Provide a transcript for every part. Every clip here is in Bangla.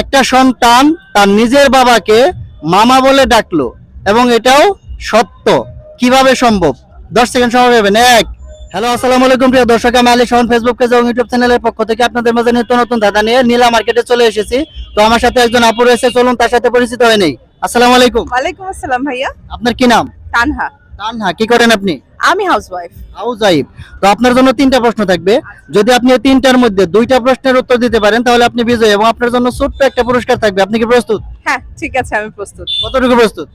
একটা সন্তান তার নিজের বাবাকে মামা বলে ডাকলো এবং এটাও সত্য। কীভাবে সম্ভব? দশ সেকেন্ড সময় পাবেন। এক। হ্যালো আসসালামু আলাইকুম প্রিয় দর্শক আমি আলী শাহন ফেসবুক পেজ এবং ইউটিউব চ্যানেলের পক্ষ থেকে আপনাদের মাঝে নিত্য নতুন ধাঁধা নিয়ে নীলা মার্কেটে চলে এসেছি। তো আমার সাথে একজন আপু রয়েছে চলুন তার সাথে পরিচিত হয়ে নেই। আসসালামু আলাইকুম। ওয়ালাইকুম আসসালাম ভাইয়া। আপনার কি নাম? তানহা। তানহা কি করেন আপনি? আমি হাউসওয়াইফ হাউজাইব তো আপনার জন্য তিনটা প্রশ্ন থাকবে। যদি আপনি এই তিনটার মধ্যে দুইটা প্রশ্নের উত্তর দিতে পারেন তাহলে আপনি বিজয়ী এবং আপনার জন্য ছোট্ট একটা পুরস্কার থাকবে। আপনি কি প্রস্তুত? হ্যাঁ ঠিক আছে আমি প্রস্তুত। কতটুকু প্রস্তুত?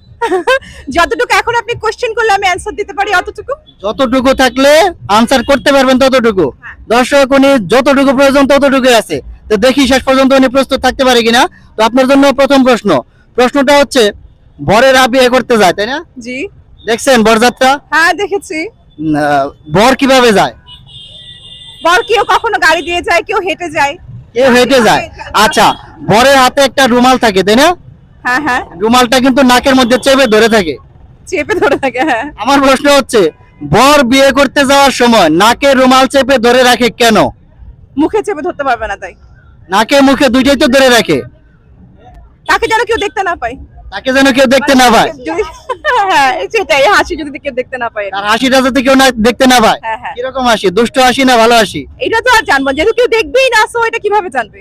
যতটুকু এখন আপনি কোশ্চেন করলে আমি অ্যানসার দিতে পারি অতটুকু? যতটুকু থাকলে আনসার করতে পারবেন ততটুকু। দর্শক উনি যতটুকু প্রয়োজন ততটুকু আছে। তো দেখি শেষ পর্যন্ত উনি প্রস্তুত থাকতে পারে কিনা। তো আপনার জন্য প্রথম প্রশ্ন। প্রশ্নটা হচ্ছে ভরের বরেরা বিয়ে করতে যায় তাই না? জি। দেখছেন বরযাত্রা? হ্যাঁ দেখেছি। বর কীভাবে যায়? বর কেউ কখনো গাড়ি দিয়ে যায় কেউ হেঁটে যায়। কেউ হেঁটে যায়। আচ্ছা বরের হাতে একটা রুমাল থাকে তাই না? হ্যাঁ হ্যাঁ। রুমালটা কিন্তু নাকের মধ্যে চেপে ধরে থাকে। চেপে ধরে থাকে হ্যাঁ। আমার প্রশ্ন হচ্ছে বর বিয়ে করতে যাওয়ার সময় নাকের রুমাল চেপে ধরে রাখে কেন? মুখে চেপে ধরতে পারবে না তাই। নাকে মুখে দুইটাই তো ধরে রাখে। তাকে যেন কেউ দেখতে না পায়। তাকে যেন কেউ দেখতে না পায়। হ্যাঁ সেটাই হাসি যদি কেউ দেখতে না পায়। তার হাসিটা যাতে কেউ না দেখতে না পায় কীরকম হাসি? দুষ্ট হাসি না ভালো হাসি? এটা তো আর জানব যেহেতু কেউ দেখবেই না সো এটা কীভাবে জানবে?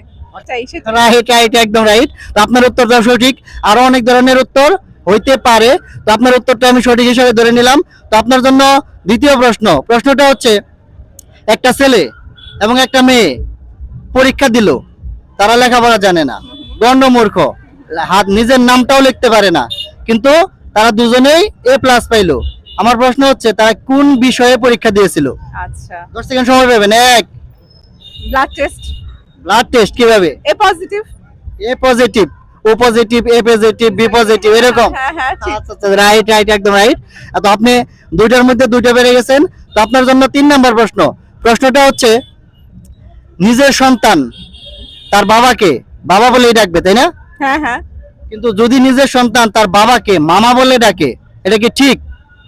রাইট রাইট একদম রাইট তো আপনার উত্তরটা সঠিক। আরও অনেক ধরনের উত্তর হইতে পারে। তো আপনার উত্তরটা আমি সঠিক হিসেবে ধরে নিলাম। তো আপনার জন্য দ্বিতীয় প্রশ্ন। প্রশ্নটা হচ্ছে একটা ছেলে এবং একটা মেয়ে পরীক্ষা দিল। তারা লেখাপড়া জানে না। গণ্ড মূর্খ হাত নিজের নামটাও লিখতে পারে না। কিন্তু তারা দুজনেই এ প্লাস পাইলো। আমার প্রশ্ন হচ্ছে তারা কোন বিষয়ে পরীক্ষা দিয়েছিল? আচ্ছা। দশ সেকেন্ড সময় পাবেন এক। ব্লাড টেস্ট ব্লাড টেস্ট কীভাবে? A positive A positive O positive A positive B positive এরকম। হ্যাঁ হ্যাঁ ঠিক। আচ্ছা আচ্ছা রাইট রাইট একদম রাইট তো আপনি দুইটার মধ্যে দুইটা পেরে গেছেন তো আপনার জন্য তিন নাম্বার প্রশ্ন। প্রশ্নটা হচ্ছে নিজের সন্তান তার বাবাকে বাবা বলেই ডাকবে তাই না? হ্যাঁ হ্যাঁ। কিন্তু যদি নিজের সন্তান তার বাবাকে মামা বলে ডাকে এটা কি ঠিক?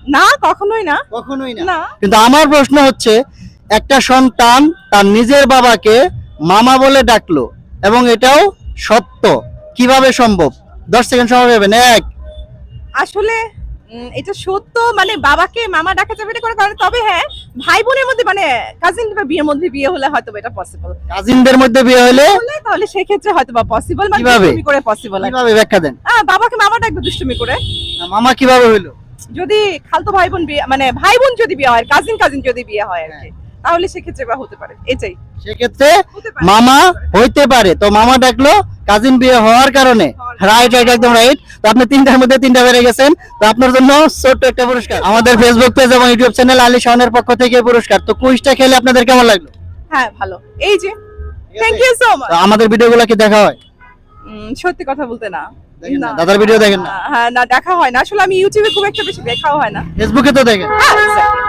না কখনোই না। কখনোই না। কিন্তু আমার প্রশ্ন হচ্ছে একটা সন্তান তার নিজের বাবাকে মামা বলে ডাকলো এবং এটাও সত্য। কীভাবে সম্ভব? দশ সেকেন্ড সময় পাবেন এক। আসলে এটা সত্য মানে বাবাকে মামা ডাকা যাবে এটা করে কারণ তবে হ্যাঁ ভাই বোনের মধ্যে মানে কাজিন বা বিয়ের মধ্যে বিয়ে হলে হয়তো এটা পসিবল কাজিনদের মধ্যে বিয়ে হলে? হলে তাহলে সেক্ষেত্রে হয়তো বা পসিবল মানে কীভাবে? দুষ্টুমি করে পসিবল কীভাবে? ব্যাখ্যা দেন। হ্যাঁ বাবাকে মামা ডাকবে দুষ্টুমি করে। মামা কীভাবে হইল? যদি খালতো ভাই বোন বিয়ে মানে ভাই বোন যদি বিয়ে হয় কাজিন কাজিন যদি বিয়ে হয় আর কি তাহলে সেক্ষেত্রে বা হতে পারে এটাই। সেক্ষেত্রে। মামা হইতে পারে। তো মামা ডাকলো কাজিন বিয়ে হওয়ার কারণে। রাইট রাইট একদম রাইট তো আপনি তিনটার মধ্যে তিনটা বেড়ে গেছেন। তো আপনার জন্য ছোট্ট একটা পুরস্কার। আমাদের ফেসবুক পেজ এবং ইউটিউব চ্যানেল আলী শাহনের পক্ষ থেকে পুরস্কার। তো কুইজটা খেলে আপনাদের কেমন লাগল? হ্যাঁ ভালো। এই যে থ্যাংক ইউ সো মাচ তো আমাদের ভিডিওগুলো কি দেখা হয়? সত্যি কথা বলতে না। দাদার ভিডিও দেখেন না। হ্যাঁ না দেখা হয় না। আসলে আমি ইউটিউবে খুব একটা বেশি দেখাও হয় না। ফেসবুকে তো দেখেন। হ্যাঁ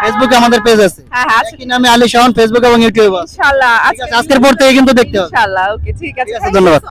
ফেসবুকে আমাদের পেজ আছে। হ্যাঁ হ্যাঁ আছে। একই নামে আলী শাহন ফেসবুক এবং ইউটিউবে ইনশাআল্লাহ আজকের পর থেকে কিন্তু দেখতে হবে। ইনশাআল্লাহ ওকে ঠিক আছে ধন্যবাদ।